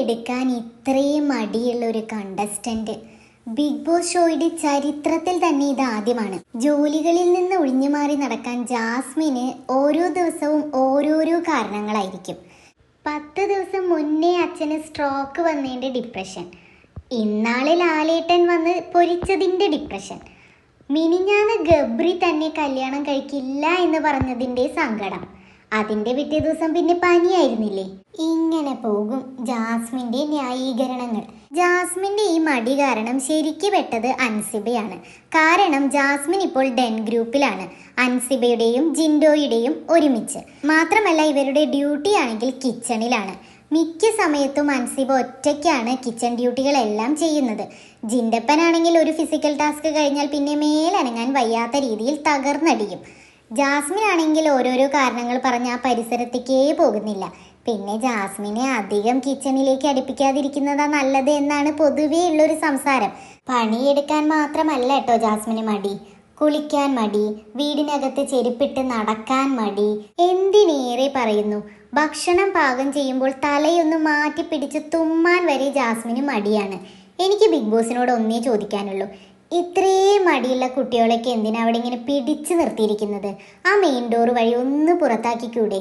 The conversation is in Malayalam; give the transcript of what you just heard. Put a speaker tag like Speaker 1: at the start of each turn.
Speaker 1: പണിയെടുക്കാൻ ഇത്രയും മടിയുള്ള ഒരു കണ്ടസ്റ്റന്റ് ബിഗ് ബോസ് ഷോയുടെ ചരിത്രത്തിൽ തന്നെ ഇത് ആദ്യമാണ്. ജോലികളിൽ നിന്ന് ഒഴിഞ്ഞു മാറി നടക്കാൻ ജാസ്മിന് ഓരോ ദിവസവും ഓരോരോ കാരണങ്ങളായിരിക്കും. പത്ത് ദിവസം മുന്നേ അച്ഛന് സ്ട്രോക്ക് വന്നതിന്റെ ഡിപ്രഷൻ ഇന്നാളെ ലാലേട്ടൻ വന്ന് പൊരിച്ചതിന്റെ ഡിപ്രഷൻ മിനിഞ്ഞാന്ന് ഗബ്രി തന്നെ കല്യാണം കഴിക്കില്ല എന്ന് പറഞ്ഞതിന്റെ സങ്കടം. അതിന്റെ പിറ്റേ ദിവസം പിന്നെ പനിയായിരുന്നില്ലേ? ഇങ്ങനെ പോകും ജാസ്മിന്റെ ന്യായീകരണങ്ങൾ. ജാസ്മിന്റെ ഈ മടി കാരണം ശരിക്ക് പെട്ടത് അൻസിബയാണ്. കാരണം ജാസ്മിൻ ഇപ്പോൾ ഡെൻ ഗ്രൂപ്പിലാണ്. അൻസിബയുടെയും ജിൻഡോയുടെയും ഒരുമിച്ച്. മാത്രമല്ല ഇവരുടെ ഡ്യൂട്ടി ആണെങ്കിൽ കിച്ചണിലാണ്. മിക്ക സമയത്തും അൻസിബ ഒറ്റയ്ക്കാണ് കിച്ചൺ ഡ്യൂട്ടികളെല്ലാം ചെയ്യുന്നത്. ജിൻഡപ്പനാണെങ്കിൽ ഒരു ഫിസിക്കൽ ടാസ്ക് കഴിഞ്ഞാൽ പിന്നെ മേലനങ്ങാൻ വയ്യാത്ത രീതിയിൽ തകർന്നടിയും. ജാസ്മിൻ ആണെങ്കിൽ ഓരോരോ കാരണങ്ങൾ പറഞ്ഞ് ആ പരിസരത്തേക്കേ പോകുന്നില്ല. പിന്നെ ജാസ്മിനെ അധികം കിച്ചണിലേക്ക് അടുപ്പിക്കാതിരിക്കുന്നതാ നല്ലത് എന്നാണ് പൊതുവേ ഉള്ളൊരു സംസാരം. പണിയെടുക്കാൻ മാത്രമല്ല കേട്ടോ ജാസ്മിന് മടി. കുളിക്കാൻ മടി വീടിനകത്ത് ചെരുപ്പിട്ട് നടക്കാൻ മടി. എന്തിനേറെ പറയുന്നു? ഭക്ഷണം പാകം ചെയ്യുമ്പോൾ തലയൊന്ന് മാറ്റി പിടിച്ച് തുമ്മാൻ വരെ ജാസ്മിന് മടിയാണ്. എനിക്ക് ബിഗ് ബോസിനോട് ഒന്നേ ചോദിക്കാനുള്ളൂ. ഇത്രയും മടിയുള്ള കുട്ടികളൊക്കെ എന്തിനാ അവിടെ ഇങ്ങനെ പിടിച്ചു നിർത്തിയിരിക്കുന്നത്? ആ മെയിൻ ഡോർ വഴി ഒന്ന് പുറത്താക്കിക്കൂടെ?